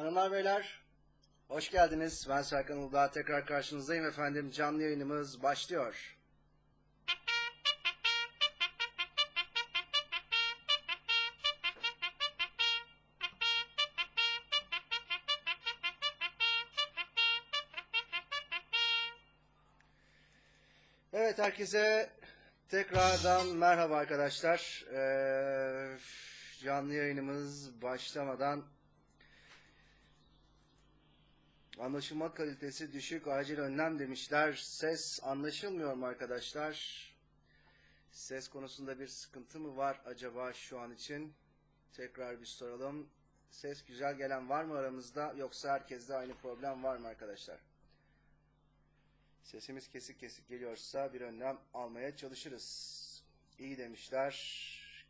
Hanımlar beyler, hoş geldiniz. Ben Serkan Uludağ. Tekrar karşınızdayım efendim. Canlı yayınımız başlıyor. Evet herkese tekrardan merhaba arkadaşlar. Ee, canlı yayınımız başlamadan Anlaşılma kalitesi düşük, acil önlem demişler. Ses anlaşılmıyor mu arkadaşlar? Ses konusunda bir sıkıntı mı var acaba şu an için? Tekrar bir soralım. Ses güzel gelen var mı aramızda yoksa herkeste aynı problem var mı arkadaşlar? Sesimiz kesik kesik geliyorsa bir önlem almaya çalışırız. İyi demişler,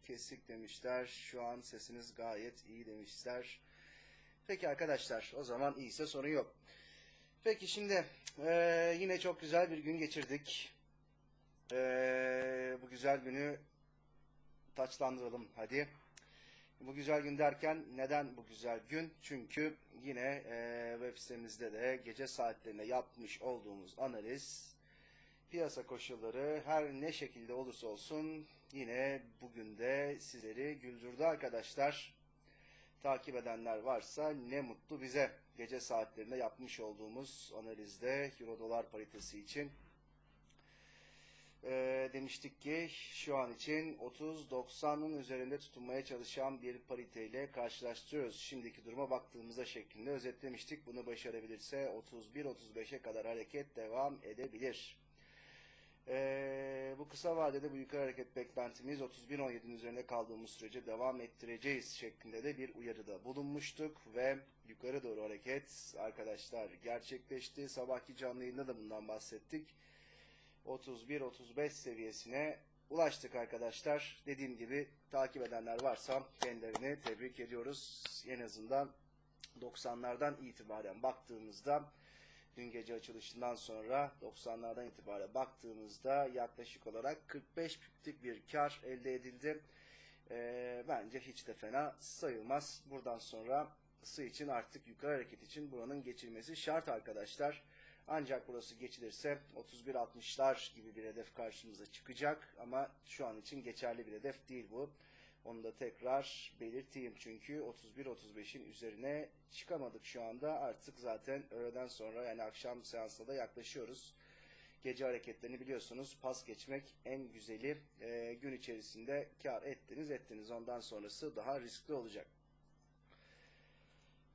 kesik demişler. Şu an sesiniz gayet iyi demişler. Peki arkadaşlar o zaman iyiyse sorun yok. Peki şimdi eee, yine çok güzel bir gün geçirdik. Eee, bu güzel günü taçlandıralım hadi. Bu güzel gün derken neden bu güzel gün? Çünkü yine eee, web sitemizde de gece saatlerinde yapmış olduğumuz analiz, piyasa koşulları her ne şekilde olursa olsun yine bugün de sizleri güldürdü arkadaşlar takip edenler varsa ne mutlu bize. Gece saatlerinde yapmış olduğumuz analizde Euro dolar paritesi için Ee, demiştik ki şu an için 30-90'ın üzerinde tutunmaya çalışan bir pariteyle karşılaştırıyoruz. Şimdiki duruma baktığımızda şeklinde özetlemiştik. Bunu başarabilirse 31-35'e kadar hareket devam edebilir. Ee, bu kısa vadede bu yukarı hareket beklentimiz 31.17'nin üzerinde kaldığımız sürece devam ettireceğiz şeklinde de bir uyarıda bulunmuştuk ve yukarı doğru hareket arkadaşlar gerçekleşti. Sabahki canlı yayında da bundan bahsettik. 31-35 seviyesine ulaştık arkadaşlar. Dediğim gibi takip edenler varsa kendilerini tebrik ediyoruz. En azından 90'lardan itibaren baktığımızda dün gece açılışından sonra 90'lardan itibaren baktığımızda yaklaşık olarak 45 piplik bir kar elde edildi. Ee, bence hiç de fena sayılmaz. Buradan sonra ısı için artık yukarı hareket için buranın geçilmesi şart arkadaşlar. Ancak burası geçilirse 31.60'lar gibi bir hedef karşımıza çıkacak ama şu an için geçerli bir hedef değil bu. Onu da tekrar belirteyim çünkü 31-35'in üzerine çıkamadık şu anda. Artık zaten öğleden sonra yani akşam seansına da yaklaşıyoruz. Gece hareketlerini biliyorsunuz pas geçmek en güzeli. Ee, gün içerisinde kar ettiniz ettiniz ondan sonrası daha riskli olacak.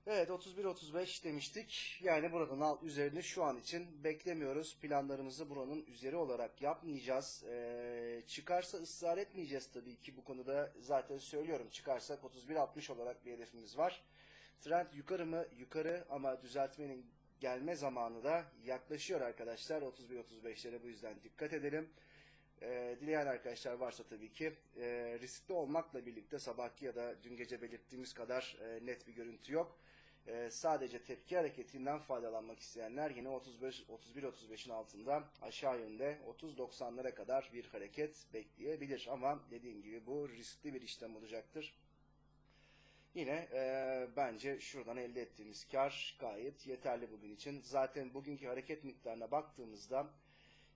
Evet 31-35 demiştik. Yani buradan alt üzerini şu an için beklemiyoruz. Planlarımızı buranın üzeri olarak yapmayacağız. Ee, çıkarsa ısrar etmeyeceğiz tabii ki bu konuda zaten söylüyorum. Çıkarsak 31-60 olarak bir hedefimiz var. Trend yukarı mı? Yukarı ama düzeltmenin gelme zamanı da yaklaşıyor arkadaşlar. 31-35'lere bu yüzden dikkat edelim. Ee, dileyen arkadaşlar varsa tabii ki e, riskli olmakla birlikte sabahki ya da dün gece belirttiğimiz kadar e, net bir görüntü yok. Ee, sadece tepki hareketinden faydalanmak isteyenler yine 35 31-35'in altında aşağı yönde 30-90'lara kadar bir hareket bekleyebilir. Ama dediğim gibi bu riskli bir işlem olacaktır. Yine e, bence şuradan elde ettiğimiz kar gayet yeterli bugün için. Zaten bugünkü hareket miktarına baktığımızda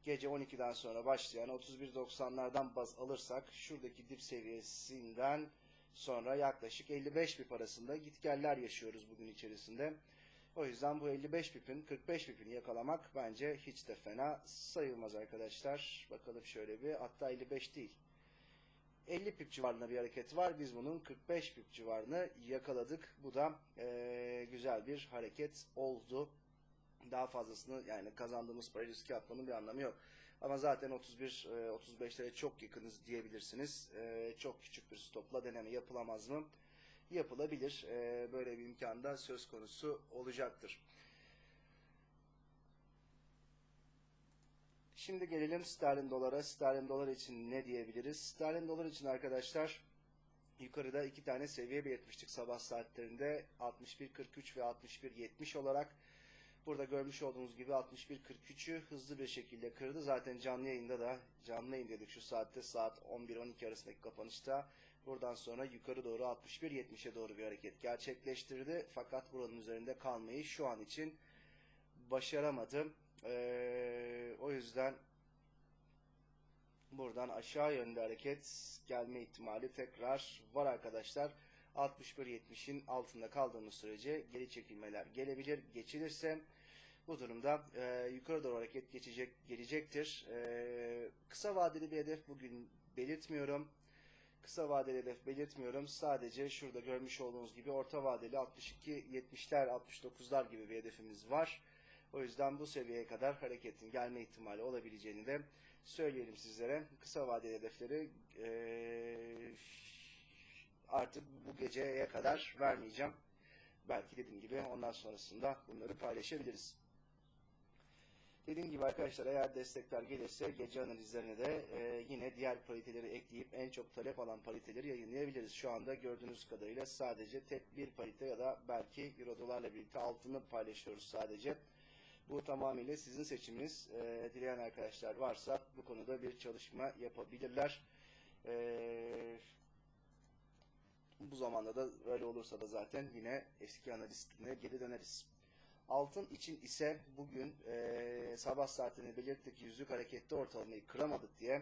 gece 12'den sonra başlayan 31.90'lardan baz alırsak şuradaki dip seviyesinden sonra yaklaşık 55 pip arasında gitgeller yaşıyoruz bugün içerisinde. O yüzden bu 55 pipin 45 pipini yakalamak bence hiç de fena sayılmaz arkadaşlar. Bakalım şöyle bir hatta 55 değil. 50 pip civarında bir hareket var. Biz bunun 45 pip civarını yakaladık. Bu da e, güzel bir hareket oldu. Daha fazlasını yani kazandığımız para riski atmanın bir anlamı yok. Ama zaten 31 35'lere çok yakınız diyebilirsiniz. E, çok küçük bir stopla deneme yapılamaz mı? Yapılabilir. E, böyle bir imkan da söz konusu olacaktır. Şimdi gelelim sterlin dolara. Sterlin dolar için ne diyebiliriz? Sterlin dolar için arkadaşlar yukarıda iki tane seviye belirtmiştik sabah saatlerinde 61.43 ve 61.70 olarak. Burada görmüş olduğunuz gibi 61.43'ü hızlı bir şekilde kırdı. Zaten canlı yayında da canlı yayın dedik şu saatte saat 11-12 arasındaki kapanışta. Buradan sonra yukarı doğru 61.70'e doğru bir hareket gerçekleştirdi. Fakat buranın üzerinde kalmayı şu an için başaramadım. Ee, o yüzden buradan aşağı yönde hareket gelme ihtimali tekrar var arkadaşlar. 61.70'in altında kaldığımız sürece geri çekilmeler gelebilir. Geçilirse bu durumda e, yukarı doğru hareket geçecek gelecektir. E, kısa vadeli bir hedef bugün belirtmiyorum. Kısa vadeli hedef belirtmiyorum. Sadece şurada görmüş olduğunuz gibi orta vadeli 62-70'ler 69'lar gibi bir hedefimiz var. O yüzden bu seviyeye kadar hareketin gelme ihtimali olabileceğini de söyleyelim sizlere. Kısa vadeli hedefleri e, artık bu geceye kadar vermeyeceğim. Belki dediğim gibi ondan sonrasında bunları paylaşabiliriz. Dediğim gibi arkadaşlar eğer destekler gelirse gece analizlerine de e, yine diğer pariteleri ekleyip en çok talep alan pariteleri yayınlayabiliriz. Şu anda gördüğünüz kadarıyla sadece tek bir parite ya da belki euro dolarla birlikte altını paylaşıyoruz sadece. Bu tamamıyla sizin seçiminiz. E, dileyen arkadaşlar varsa bu konuda bir çalışma yapabilirler. E, bu zamanda da öyle olursa da zaten yine eski analistine geri döneriz. Altın için ise bugün e, sabah saatini belirttik yüzlük harekette ortalamayı kıramadık diye.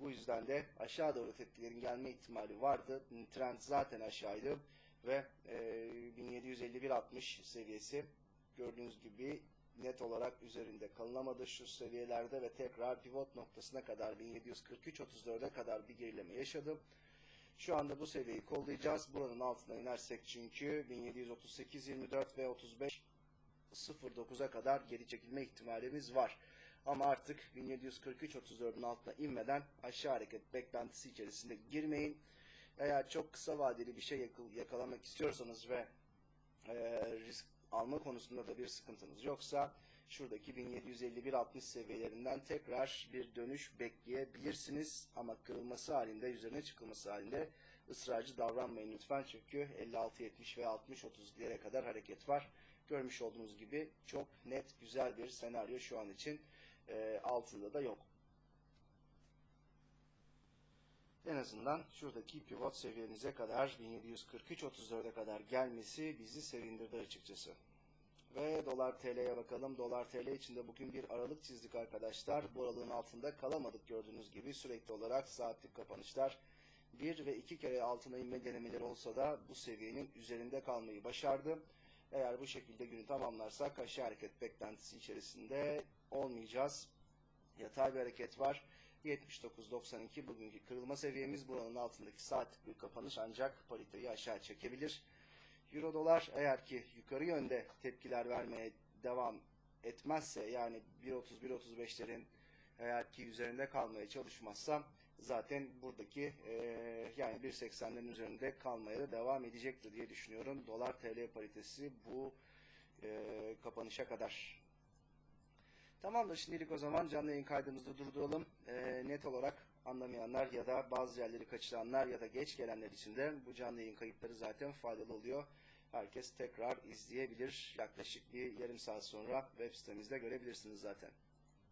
Bu yüzden de aşağı doğru tepkilerin gelme ihtimali vardı. Trend zaten aşağıydı ve e, 1751.60 seviyesi gördüğünüz gibi net olarak üzerinde kalınamadı şu seviyelerde ve tekrar pivot noktasına kadar 1743.34'e kadar bir gerileme yaşadı. Şu anda bu seviyeyi kollayacağız. Buranın altına inersek çünkü 1738.24 ve 35 09'a kadar geri çekilme ihtimalimiz var. Ama artık 1743-34'ün altına inmeden aşağı hareket beklentisi içerisinde girmeyin. Eğer çok kısa vadeli bir şey yakalamak istiyorsanız ve e, risk alma konusunda da bir sıkıntınız yoksa şuradaki 1751-60 seviyelerinden tekrar bir dönüş bekleyebilirsiniz. Ama kırılması halinde, üzerine çıkılması halinde ısrarcı davranmayın lütfen. Çünkü 56-70 ve 60-30'lara kadar hareket var görmüş olduğunuz gibi çok net güzel bir senaryo şu an için e, altında da yok. En azından şuradaki pivot seviyenize kadar 1743-34'e kadar gelmesi bizi sevindirdi açıkçası. Ve dolar TL'ye bakalım. Dolar TL içinde bugün bir aralık çizdik arkadaşlar. Bu aralığın altında kalamadık gördüğünüz gibi. Sürekli olarak saatlik kapanışlar bir ve iki kere altına inme denemeleri olsa da bu seviyenin üzerinde kalmayı başardı. Eğer bu şekilde günü tamamlarsak aşağı hareket beklentisi içerisinde olmayacağız. Yatay bir hareket var. 79.92 bugünkü kırılma seviyemiz buranın altındaki saatlik bir kapanış ancak pariteyi aşağı çekebilir. Euro dolar eğer ki yukarı yönde tepkiler vermeye devam etmezse yani 1.30-1.35'lerin eğer ki üzerinde kalmaya çalışmazsa zaten buradaki e, yani 1.80'lerin üzerinde kalmaya da devam edecektir diye düşünüyorum. Dolar TL paritesi bu e, kapanışa kadar. Tamamdır şimdilik o zaman canlı yayın kaydımızı durduralım. E, net olarak anlamayanlar ya da bazı yerleri kaçıranlar ya da geç gelenler için de bu canlı yayın kayıtları zaten faydalı oluyor. Herkes tekrar izleyebilir. Yaklaşık bir yarım saat sonra web sitemizde görebilirsiniz zaten.